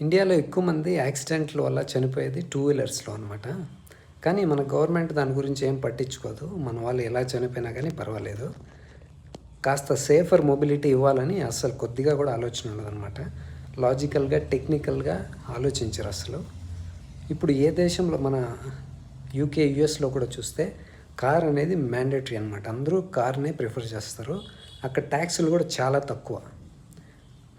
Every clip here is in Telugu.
ఇండియాలో ఎక్కువ మంది యాక్సిడెంట్ల వల్ల చనిపోయేది టూ వీలర్స్లో అనమాట కానీ మన గవర్నమెంట్ దాని గురించి ఏం పట్టించుకోదు. మన వాళ్ళు ఎలా చనిపోయినా కానీ పర్వాలేదు. కాస్త సేఫర్ మొబిలిటీ ఇవ్వాలని అసలు కొద్దిగా కూడా ఆలోచన ఉండదన్నమాట. లాజికల్గా టెక్నికల్గా ఆలోచించరు అసలు ఇప్పుడు ఏ దేశంలో మన యూకే యుఎస్లో కూడా చూస్తే కార్ అనేది మ్యాండేటరీ అనమాట అందరూ కార్నే ప్రిఫర్ చేస్తారు. అక్కడ ట్యాక్సులు కూడా చాలా తక్కువ.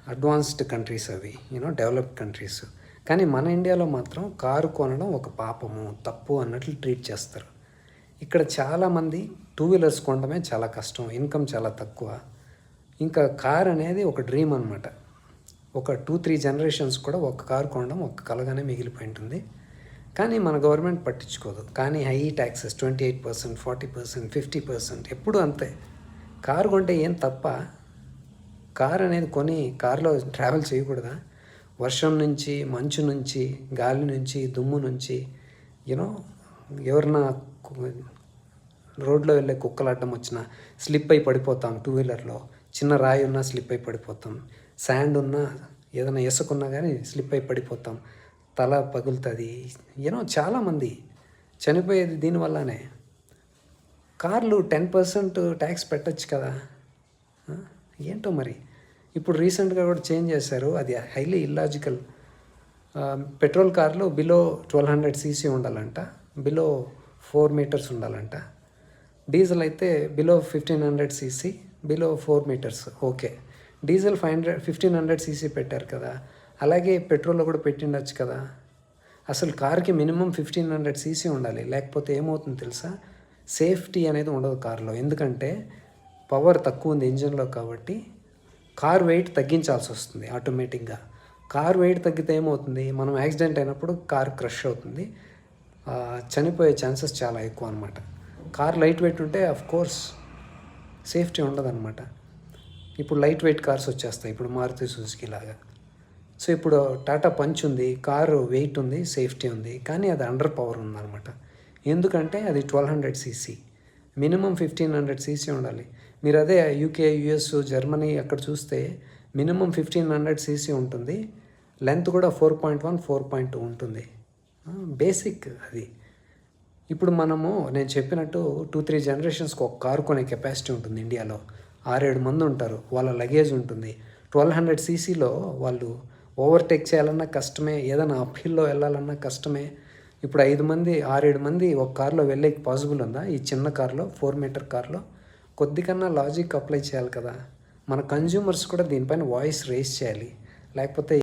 అడ్వాన్స్డ్ కంట్రీస్ అవి యూనో డెవలప్డ్ కంట్రీస్. కానీ మన ఇండియాలో మాత్రం కారు కొనడం ఒక పాపము తప్పు అన్నట్లు ట్రీట్ చేస్తారు. ఇక్కడ చాలామంది టూ వీలర్స్ కొనడమే చాలా కష్టం ఇన్కమ్ చాలా తక్కువ. ఇంకా కార్ అనేది ఒక డ్రీమ్ అనమాట ఒక టూ త్రీ జనరేషన్స్ కూడా ఒక కారు కొనడం ఒక కలగానే మిగిలిపోయి ఉంటుంది. కానీ మన గవర్నమెంట్ పట్టించుకోదు. కానీ high taxes twenty eight percent forty percent fifty percent ఎప్పుడు అంతే. కారు కొంటే ఏం తప్ప కార్ అనేది కొని కారులో ట్రావెల్ చేయకూడదా? వర్షం నుంచి మంచు నుంచి గాలి నుంచి దుమ్ము నుంచి యూనో ఎవరన్నా రోడ్లో వెళ్ళే కుక్కలు అడ్డం వచ్చినా స్లిప్ అయి పడిపోతాం టూ వీలర్లో చిన్న రాయి ఉన్నా స్లిప్ అయి పడిపోతాం. శాండ్ ఉన్నా ఏదైనా ఇసుకున్నా కానీ స్లిప్ అయి పడిపోతాం. తల పగులుతుంది. యూనో చాలామంది చనిపోయేది దీనివల్లనే కార్లు టెన్ పర్సెంట్ ట్యాక్స్ పెట్టచ్చు కదా? ఏంటో మరి? ఇప్పుడు రీసెంట్గా కూడా చేంజ్ చేశారు. అది హైలీ ఇల్లాజికల్. పెట్రోల్ కార్లు బిలో ట్వెల్వ్ హండ్రెడ్ సీసీ ఉండాలంట బిలో ఫోర్ మీటర్స్ ఉండాలంట. డీజిల్ అయితే below fifteen hundred CC below four metres. Okay. Diesel five hundred fifteen hundred CC పెట్టారు కదా. అలాగే పెట్రోల్లో కూడా పెట్టిండొచ్చు కదా. అసలు కార్కి మినిమం ఫిఫ్టీన్ హండ్రెడ్ సీసీ ఉండాలి. లేకపోతే ఏమవుతుంది తెలుసా? సేఫ్టీ అనేది ఉండదు కార్లో. ఎందుకంటే పవర్ తక్కువ ఉంది ఇంజన్లో కాబట్టి కార్ వెయిట్ తగ్గించాల్సి వస్తుంది ఆటోమేటిక్గా. కార్ వెయిట్ తగ్గితే ఏమవుతుంది? మనం యాక్సిడెంట్ అయినప్పుడు కార్ క్రష్ అవుతుంది. చనిపోయే ఛాన్సెస్ చాలా ఎక్కువ అనమాట కార్ లైట్ వెయిట్ ఉంటే అఫ్ కోర్స్ సేఫ్టీ ఉండదన్నమాట. ఇప్పుడు లైట్ వెయిట్ కార్స్ వచ్చేస్తాయి. ఇప్పుడు మారుతి సుజుకి లాగా. సో ఇప్పుడు టాటా పంచ్ ఉంది. కారు వెయిట్ ఉంది సేఫ్టీ ఉంది. కానీ అది అండర్ పవర్ ఉందన్నమాట. ఎందుకంటే అది twelve hundred CC. Minimum fifteen hundred CC ఉండాలి. మీరు అదే యూకే యుఎస్ జర్మనీ అక్కడ చూస్తే మినిమం ఫిఫ్టీన్ హండ్రెడ్ సీసీ ఉంటుంది. లెంత్ కూడా four point one four point two ఉంటుంది. బేసిక్ అది. ఇప్పుడు మనము నేను చెప్పినట్టు టూ త్రీ జనరేషన్స్కి ఒక కారు కొనే కెపాసిటీ ఉంటుంది ఇండియాలో ఆరేడు మంది ఉంటారు. వాళ్ళ లగేజ్ ఉంటుంది. ట్వెల్వ్ హండ్రెడ్ సీసీలో వాళ్ళు ఓవర్టేక్ చేయాలన్నా కష్టమే. ఏదైనా అప్హిల్లో వెళ్ళాలన్నా కష్టమే. ఇప్పుడు ఐదు మంది ఆరేడు మంది ఒక కార్లో వెళ్ళేకి పాసిబుల్ ఉందా? ఈ చిన్న కార్లో ఫోర్ మీటర్ కారులో? కొద్దికన్నా లాజిక్ అప్లై చేయాలి కదా. మన కన్జ్యూమర్స్ కూడా దీనిపైన వాయిస్ రేస్ చేయాలి. లేకపోతే